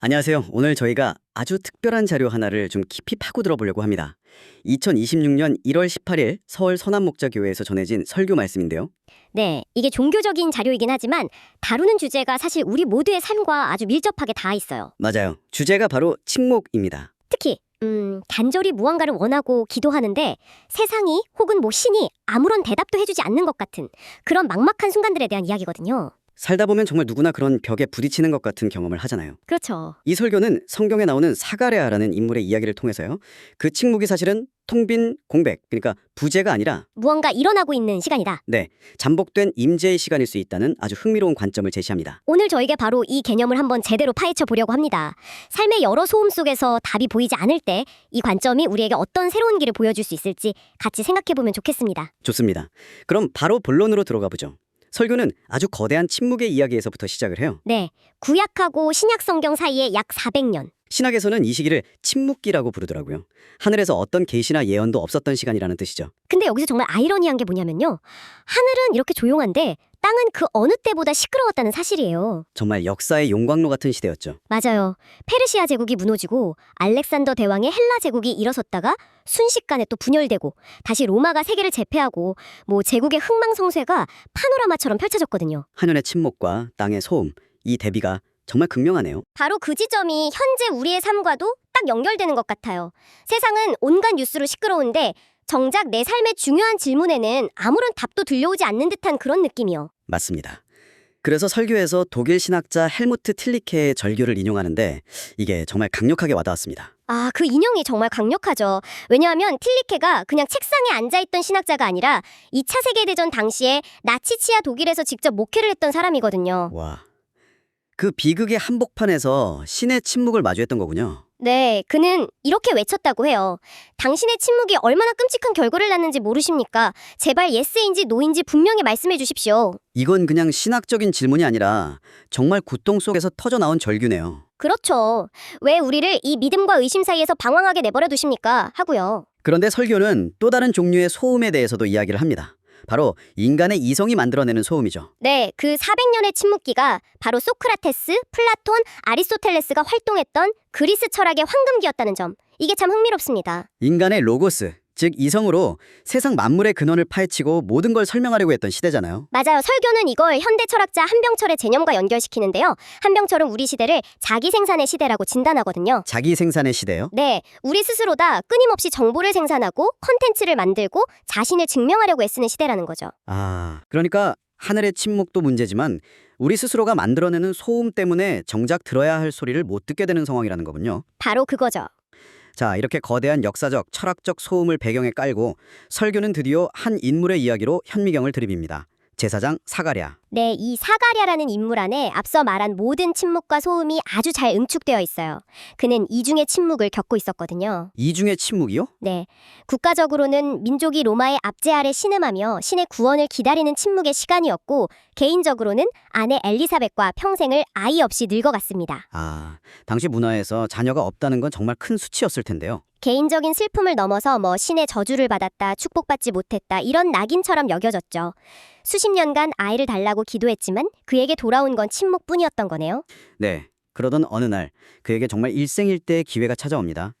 안녕하세요. 오늘 저희가 아주 특별한 자료 하나를 좀 깊이 파고 들어보려고 합니다. 2026년 1월 18일 서울 서남목자교회에서 전해진 설교 말씀인데요. 네, 이게 종교적인 자료이긴 하지만 다루는 주제가 사실 우리 모두의 삶과 아주 밀접하게 닿아 있어요. 맞아요. 주제가 바로 침묵입니다. 특히 음, 간절히 무언가를 원하고 기도하는데 세상이 혹은 뭐 신이 아무런 대답도 해주지 않는 것 같은 그런 막막한 순간들에 대한 이야기거든요. 살다 보면 정말 누구나 그런 벽에 부딪히는 것 같은 경험을 하잖아요. 그렇죠. 이 설교는 성경에 나오는 사가랴라는 인물의 이야기를 통해서요. 그 침묵이 사실은 통빈 공백, 그러니까 부재가 아니라 무언가 일어나고 있는 시간이다. 네, 잠복된 임재의 시간일 수 있다는 아주 흥미로운 관점을 제시합니다. 오늘 저에게 바로 이 개념을 한번 제대로 파헤쳐 보려고 합니다. 삶의 여러 소음 속에서 답이 보이지 않을 때 이 관점이 우리에게 어떤 새로운 길을 보여줄 수 있을지 같이 생각해 보면 좋겠습니다. 좋습니다. 그럼 바로 본론으로 들어가 보죠. 설교는 아주 거대한 침묵의 이야기에서부터 시작을 해요. 네, 구약하고 신약 성경 사이에 약 400년. 신학에서는 이 시기를 침묵기라고 부르더라고요. 하늘에서 어떤 계시나 예언도 없었던 시간이라는 뜻이죠. 근데 여기서 정말 아이러니한 게 뭐냐면요. 하늘은 이렇게 조용한데 땅은 그 어느 때보다 시끄러웠다는 사실이에요. 정말 역사의 용광로 같은 시대였죠. 맞아요. 페르시아 제국이 무너지고 알렉산더 대왕의 헬라 제국이 일어섰다가 순식간에 또 분열되고 다시 로마가 세계를 제패하고 뭐 제국의 흥망성쇠가 파노라마처럼 펼쳐졌거든요. 하늘의 침묵과 땅의 소음, 이 대비가 정말 극명하네요. 바로 그 지점이 현재 우리의 삶과도 딱 연결되는 것 같아요. 세상은 온갖 뉴스로 시끄러운데 정작 내 삶의 중요한 질문에는 아무런 답도 들려오지 않는 듯한 그런 느낌이요. 맞습니다. 그래서 설교에서 독일 신학자 헬무트 틸리케의 절규를 인용하는데 이게 정말 강력하게 와닿았습니다. 아, 그 인형이 정말 강력하죠. 왜냐하면 틸리케가 그냥 책상에 앉아있던 신학자가 아니라 2차 세계대전 당시에 나치치아 독일에서 직접 목회를 했던 사람이거든요. 와. 그 비극의 한복판에서 신의 침묵을 마주했던 거군요. 네, 그는 이렇게 외쳤다고 해요. 당신의 침묵이 얼마나 끔찍한 결과를 낳는지 모르십니까? 제발 예스인지 노인지 분명히 말씀해 주십시오. 이건 그냥 신학적인 질문이 아니라 정말 고통 속에서 터져 나온 절규네요. 그렇죠. 왜 우리를 이 믿음과 의심 사이에서 방황하게 내버려 두십니까? 하고요. 그런데 설교는 또 다른 종류의 소음에 대해서도 이야기를 합니다. 바로 인간의 이성이 만들어내는 소음이죠. 네, 그 400년의 침묵기가 바로 소크라테스, 플라톤, 아리스토텔레스가 활동했던 그리스 철학의 황금기였다는 점. 이게 참 흥미롭습니다. 인간의 로고스, 즉 이성으로 세상 만물의 근원을 파헤치고 모든 걸 설명하려고 했던 시대잖아요. 맞아요. 설교는 이걸 현대 철학자 한병철의 개념과 연결시키는데요. 한병철은 우리 시대를 자기 생산의 시대라고 진단하거든요. 자기 생산의 시대요. 네, 우리 스스로다 끊임없이 정보를 생산하고 컨텐츠를 만들고 자신을 증명하려고 애쓰는 시대라는 거죠. 아, 그러니까 하늘의 침묵도 문제지만 우리 스스로가 만들어내는 소음 때문에 정작 들어야 할 소리를 못 듣게 되는 상황이라는 거군요. 바로 그거죠. 자, 이렇게 거대한 역사적, 철학적 소음을 배경에 깔고 설교는 드디어 한 인물의 이야기로 현미경을 들이밉니다. 제사장 사가랴. 네, 이 사가랴라는 인물 안에 앞서 말한 모든 침묵과 소음이 아주 잘 응축되어 있어요. 그는 이중의 침묵을 겪고 있었거든요. 이중의 침묵이요? 네, 국가적으로는 민족이 로마의 압제 아래 신음하며 신의 구원을 기다리는 침묵의 시간이었고 개인적으로는 아내 엘리사벳과 평생을 아이 없이 늙어갔습니다. 아, 당시 문화에서 자녀가 없다는 건 정말 큰 수치였을 텐데요. 개인적인 슬픔을 넘어서 뭐 신의 저주를 받았다, 축복받지 못했다 이런 낙인처럼 여겨졌죠. 수십 년간 아이를 달라고 기도했지만 그에게 돌아온 건 침묵뿐이었던 거네요. 네, 그러던 어느 날 그에게 정말 일생일대의 기회가 찾아옵니다.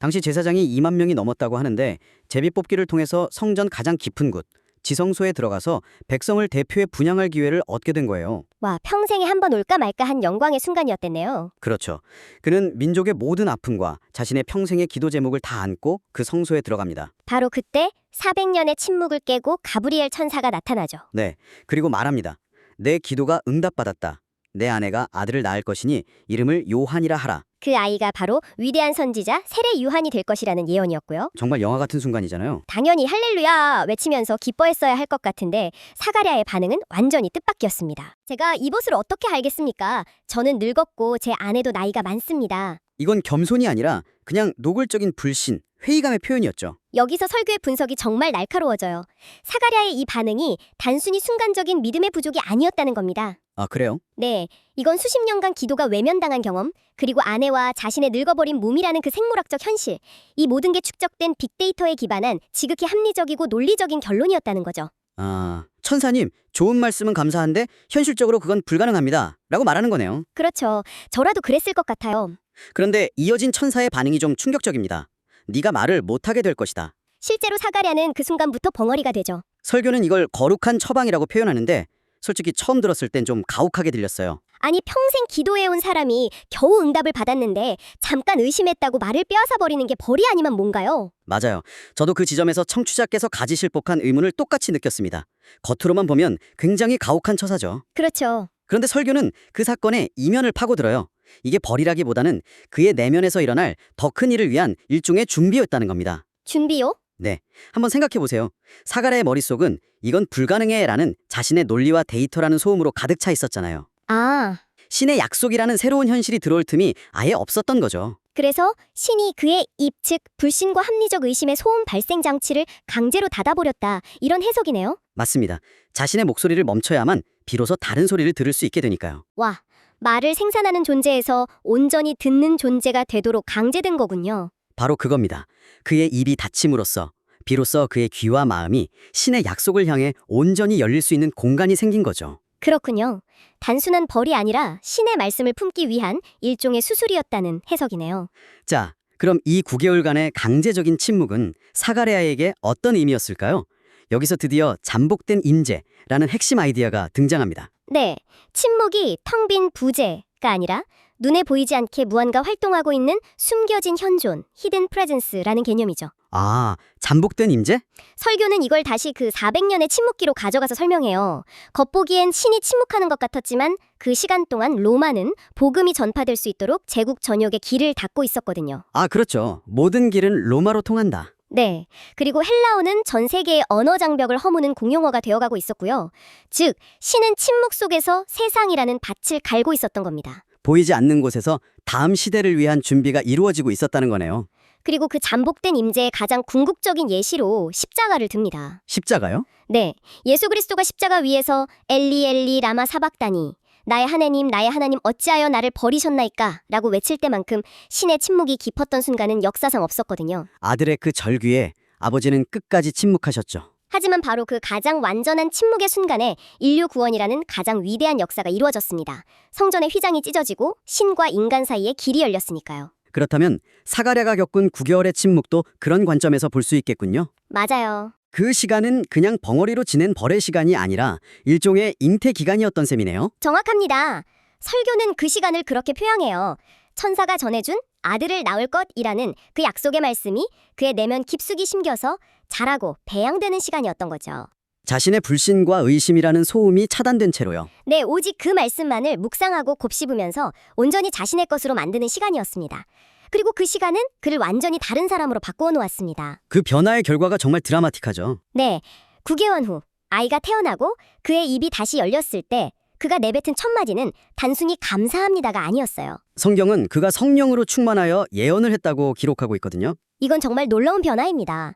당시 제사장이 2만 명이 넘었다고 하는데 제비 뽑기를 통해서 성전 가장 깊은 곳, 지성소에 들어가서 백성을 대표해 분양할 기회를 얻게 된 거예요. 와, 평생에 한 번 올까 말까 한 영광의 순간이었댔네요. 그렇죠. 그는 민족의 모든 아픔과 자신의 평생의 기도 제목을 다 안고 그 성소에 들어갑니다. 바로 그때 400년의 침묵을 깨고 가브리엘 천사가 나타나죠. 네, 그리고 말합니다. 내 기도가 응답받았다. 내 아내가 아들을 낳을 것이니 이름을 요한이라 하라. 그 아이가 바로 위대한 선지자 세례 유한이 될 것이라는 예언이었고요. 정말 영화 같은 순간이잖아요. 당연히 할렐루야 외치면서 기뻐했어야 할 것 같은데 사가랴의 반응은 완전히 뜻밖이었습니다. 제가 이것을 어떻게 알겠습니까? 저는 늙었고 제 아내도 나이가 많습니다. 이건 겸손이 아니라 그냥 노골적인 불신, 회의감의 표현이었죠. 여기서 설교의 분석이 정말 날카로워져요. 사가랴의 이 반응이 단순히 순간적인 믿음의 부족이 아니었다는 겁니다. 아, 그래요? 네, 이건 수십 년간 기도가 외면당한 경험, 그리고 아내와 자신의 늙어버린 몸이라는 그 생물학적 현실, 이 모든 게 축적된 빅데이터에 기반한 지극히 합리적이고 논리적인 결론이었다는 거죠. 아, 천사님, 좋은 말씀은 감사한데 현실적으로 그건 불가능합니다. 라고 말하는 거네요. 그렇죠. 저라도 그랬을 것 같아요. 그런데 이어진 천사의 반응이 좀 충격적입니다. 네가 말을 못하게 될 것이다. 실제로 사가랴는 그 순간부터 벙어리가 되죠. 설교는 이걸 거룩한 처방이라고 표현하는데 솔직히 처음 들었을 땐 좀 가혹하게 들렸어요. 아니 평생 기도해온 사람이 겨우 응답을 받았는데 잠깐 의심했다고 말을 빼앗아 버리는 게 벌이 아니면 뭔가요? 맞아요. 저도 그 지점에서 청취자께서 가지실 법한 의문을 똑같이 느꼈습니다. 겉으로만 보면 굉장히 가혹한 처사죠. 그렇죠. 그런데 설교는 그 사건의 이면을 파고들어요. 이게 벌이라기보다는 그의 내면에서 일어날 더 큰 일을 위한 일종의 준비였다는 겁니다. 준비요? 네. 한번 생각해 보세요. 사가라의 머릿속은 이건 불가능해 라는 자신의 논리와 데이터라는 소음으로 가득 차 있었잖아요. 아, 신의 약속이라는 새로운 현실이 들어올 틈이 아예 없었던 거죠. 그래서 신이 그의 입, 즉 불신과 합리적 의심의 소음 발생 장치를 강제로 닫아버렸다. 이런 해석이네요. 맞습니다. 자신의 목소리를 멈춰야만 비로소 다른 소리를 들을 수 있게 되니까요. 와, 말을 생산하는 존재에서 온전히 듣는 존재가 되도록 강제된 거군요. 바로 그겁니다. 그의 입이 닫힘으로써 비로소 그의 귀와 마음이 신의 약속을 향해 온전히 열릴 수 있는 공간이 생긴 거죠. 그렇군요. 단순한 벌이 아니라 신의 말씀을 품기 위한 일종의 수술이었다는 해석이네요. 자, 그럼 이 9개월간의 강제적인 침묵은 사가랴에게 어떤 의미였을까요? 여기서 드디어 잠복된 임재라는 핵심 아이디어가 등장합니다. 네, 침묵이 텅 빈 부재가 아니라 눈에 보이지 않게 무언가 활동하고 있는 숨겨진 현존, 히든 프레젠스라는 개념이죠. 아, 잠복된 임재? 설교는 이걸 다시 그 400년의 침묵기로 가져가서 설명해요. 겉보기엔 신이 침묵하는 것 같았지만 그 시간 동안 로마는 복음이 전파될 수 있도록 제국 전역에 길을 닫고 있었거든요. 아, 그렇죠. 모든 길은 로마로 통한다. 네. 그리고 헬라어는 전 세계의 언어 장벽을 허무는 공용어가 되어가고 있었고요. 즉, 신은 침묵 속에서 세상이라는 밭을 갈고 있었던 겁니다. 보이지 않는 곳에서 다음 시대를 위한 준비가 이루어지고 있었다는 거네요. 그리고 그 잠복된 임재의 가장 궁극적인 예시로 십자가를 듭니다. 십자가요? 네, 예수 그리스도가 십자가 위에서 엘리 엘리 라마 사박다니 나의 하나님 나의 하나님 어찌하여 나를 버리셨나이까 라고 외칠 때만큼 신의 침묵이 깊었던 순간은 역사상 없었거든요. 아들의 그 절규에 아버지는 끝까지 침묵하셨죠. 하지만 바로 그 가장 완전한 침묵의 순간에 인류 구원이라는 가장 위대한 역사가 이루어졌습니다. 성전의 휘장이 찢어지고 신과 인간 사이에 길이 열렸으니까요. 그렇다면 사가랴가 겪은 9개월의 침묵도 그런 관점에서 볼 수 있겠군요. 맞아요. 그 시간은 그냥 벙어리로 지낸 벌의 시간이 아니라 일종의 잉태 기간이었던 셈이네요. 정확합니다. 설교는 그 시간을 그렇게 표현해요. 천사가 전해준 아들을 낳을 것이라는 그 약속의 말씀이 그의 내면 깊숙이 심겨서 자라고 배양되는 시간이었던 거죠. 자신의 불신과 의심이라는 소음이 차단된 채로요. 네, 오직 그 말씀만을 묵상하고 곱씹으면서 온전히 자신의 것으로 만드는 시간이었습니다. 그리고 그 시간은 그를 완전히 다른 사람으로 바꾸어 놓았습니다. 그 변화의 결과가 정말 드라마틱하죠. 네, 9개월 후 아이가 태어나고 그의 입이 다시 열렸을 때 그가 내뱉은 첫 마디는 단순히 감사합니다가 아니었어요. 성경은 그가 성령으로 충만하여 예언을 했다고 기록하고 있거든요. 이건 정말 놀라운 변화입니다.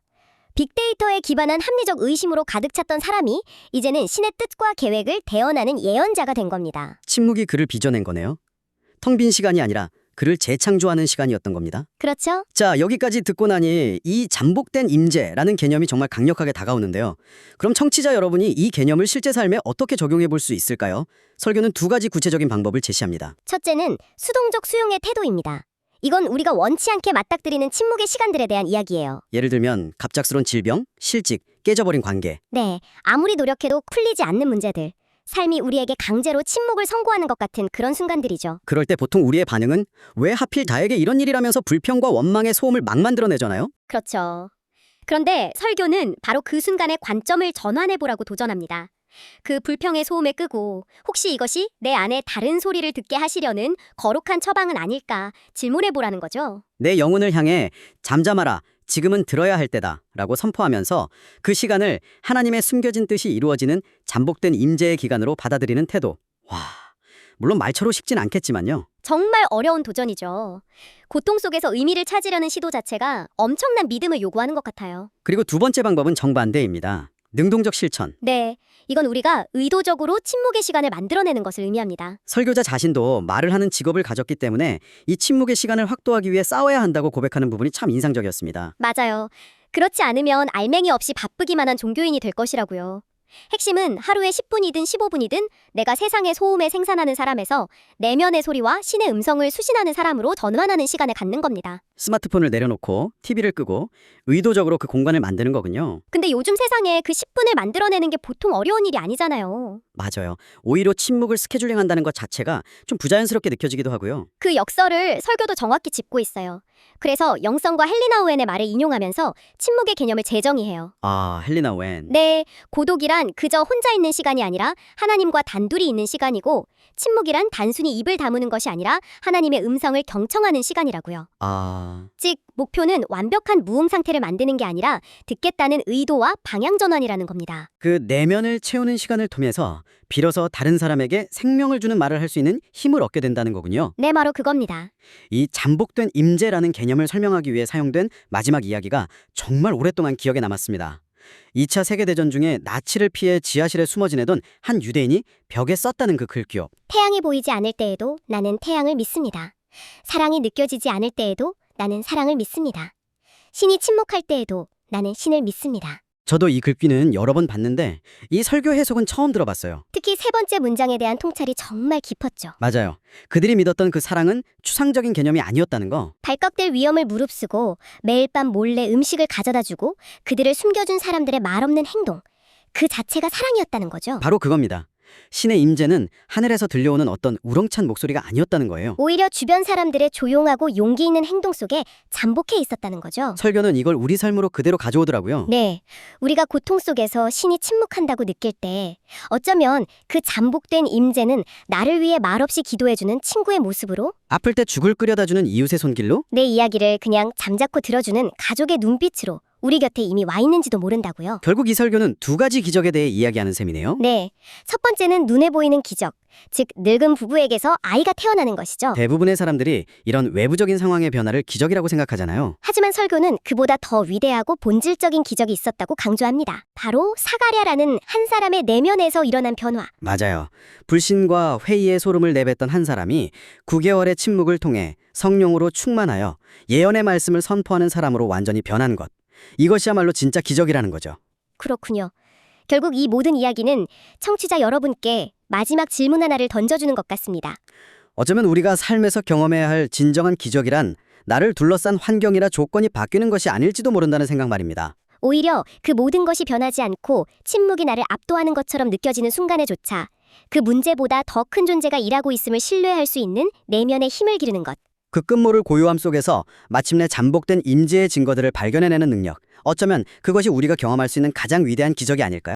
빅데이터에 기반한 합리적 의심으로 가득 찼던 사람이 이제는 신의 뜻과 계획을 대언하는 예언자가 된 겁니다. 침묵이 그를 빚어낸 거네요. 텅 빈 시간이 아니라 그를 재창조하는 시간이었던 겁니다. 그렇죠? 자, 여기까지 듣고 나니 이 잠복된 임재라는 개념이 정말 강력하게 다가오는데요. 그럼 청취자 여러분이 이 개념을 실제 삶에 어떻게 적용해 볼 수 있을까요? 설교는 두 가지 구체적인 방법을 제시합니다. 첫째는 수동적 수용의 태도입니다. 이건 우리가 원치 않게 맞닥뜨리는 침묵의 시간들에 대한 이야기예요. 예를 들면 갑작스런 질병, 실직, 깨져버린 관계. 네, 아무리 노력해도 풀리지 않는 문제들. 삶이 우리에게 강제로 침묵을 선고하는 것 같은 그런 순간들이죠. 그럴 때 보통 우리의 반응은 왜 하필 나에게 이런 일이라면서 불평과 원망의 소음을 막 만들어내잖아요. 그렇죠. 그런데 설교는 바로 그 순간의 관점을 전환해 보라고 도전합니다. 그 불평의 소음을 끄고 혹시 이것이 내 안에 다른 소리를 듣게 하시려는 거룩한 처방은 아닐까 질문해 보라는 거죠. 내 영혼을 향해 잠잠하라. 지금은 들어야 할 때다. 라고 선포하면서 그 시간을 하나님의 숨겨진 뜻이 이루어지는 잠복된 임재의 기간으로 받아들이는 태도. 와, 물론 말처럼 쉽진 않겠지만요. 정말 어려운 도전이죠. 고통 속에서 의미를 찾으려는 시도 자체가 엄청난 믿음을 요구하는 것 같아요. 그리고 두 번째 방법은 정반대입니다. 능동적 실천. 네, 이건 우리가 의도적으로 침묵의 시간을 만들어내는 것을 의미합니다. 설교자 자신도 말을 하는 직업을 가졌기 때문에 이 침묵의 시간을 확보하기 위해 싸워야 한다고 고백하는 부분이 참 인상적이었습니다. 맞아요. 그렇지 않으면 알맹이 없이 바쁘기만 한 종교인이 될 것이라고요. 핵심은 하루에 10분이든 15분이든 내가 세상의 소음에 생산하는 사람에서 내면의 소리와 신의 음성을 수신하는 사람으로 전환하는 시간을 갖는 겁니다. 스마트폰을 내려놓고 TV를 끄고 의도적으로 그 공간을 만드는 거군요. 근데 요즘 세상에 그 10분을 만들어내는 게 보통 어려운 일이 아니잖아요. 맞아요. 오히려 침묵을 스케줄링한다는 것 자체가 좀 부자연스럽게 느껴지기도 하고요. 그 역설을 설교도 정확히 짚고 있어요. 그래서 영성과 헬리나 오웬의 말을 인용하면서 침묵의 개념을 재정의해요. 아, 헬리나 웬. 네, 고독이란 그저 혼자 있는 시간이 아니라 하나님과 단둘이 있는 시간이고 침묵이란 단순히 입을 다무는 것이 아니라 하나님의 음성을 경청하는 시간이라고요. 아, 즉, 목표는 완벽한 무음 상태를 만드는 게 아니라 듣겠다는 의도와 방향 전환이라는 겁니다. 그 내면을 채우는 시간을 통해서 빌어서 다른 사람에게 생명을 주는 말을 할 수 있는 힘을 얻게 된다는 거군요. 네, 바로 그겁니다. 이 잠복된 임재라는 개념을 설명하기 위해 사용된 마지막 이야기가 정말 오랫동안 기억에 남았습니다. 2차 세계대전 중에 나치를 피해 지하실에 숨어 지내던 한 유대인이 벽에 썼다는 그 글귀요. 태양이 보이지 않을 때에도 나는 태양을 믿습니다. 사랑이 느껴지지 않을 때에도 나는 사랑을 믿습니다. 신이 침묵할 때에도 나는 신을 믿습니다. 저도 이 글귀는 여러 번 봤는데 이 설교 해석은 처음 들어봤어요. 특히 세 번째 문장에 대한 통찰이 정말 깊었죠. 맞아요. 그들이 믿었던 그 사랑은 추상적인 개념이 아니었다는 거. 발각될 위험을 무릅쓰고 매일 밤 몰래 음식을 가져다 주고 그들을 숨겨준 사람들의 말없는 행동. 그 자체가 사랑이었다는 거죠. 바로 그겁니다. 신의 임재는 하늘에서 들려오는 어떤 우렁찬 목소리가 아니었다는 거예요. 오히려 주변 사람들의 조용하고 용기 있는 행동 속에 잠복해 있었다는 거죠. 설교는 이걸 우리 삶으로 그대로 가져오더라고요. 네. 우리가 고통 속에서 신이 침묵한다고 느낄 때 어쩌면 그 잠복된 임재는 나를 위해 말없이 기도해주는 친구의 모습으로 아플 때 죽을 끓여다 주는 이웃의 손길로 내 이야기를 그냥 잠자코 들어주는 가족의 눈빛으로 우리 곁에 이미 와 있는지도 모른다고요. 결국 이 설교는 두 가지 기적에 대해 이야기하는 셈이네요. 네. 첫 번째는 눈에 보이는 기적. 즉, 늙은 부부에게서 아이가 태어나는 것이죠. 대부분의 사람들이 이런 외부적인 상황의 변화를 기적이라고 생각하잖아요. 하지만 설교는 그보다 더 위대하고 본질적인 기적이 있었다고 강조합니다. 바로 사가랴라는 한 사람의 내면에서 일어난 변화. 맞아요. 불신과 회의의 소름을 내뱉던 한 사람이 9개월의 침묵을 통해 성령으로 충만하여 예언의 말씀을 선포하는 사람으로 완전히 변한 것. 이것이야말로 진짜 기적이라는 거죠. 그렇군요. 결국 이 모든 이야기는 청취자 여러분께 마지막 질문 하나를 던져주는 것 같습니다. 어쩌면 우리가 삶에서 경험해야 할 진정한 기적이란 나를 둘러싼 환경이나 조건이 바뀌는 것이 아닐지도 모른다는 생각 말입니다. 오히려 그 모든 것이 변하지 않고 침묵이 나를 압도하는 것처럼 느껴지는 순간에조차 그 문제보다 더 큰 존재가 일하고 있음을 신뢰할 수 있는 내면의 힘을 기르는 것. 그 끝모를 고요함 속에서 마침내 잠복된 임재의 증거들을 발견해내는 능력. 어쩌면 그것이 우리가 경험할 수 있는 가장 위대한 기적이 아닐까요?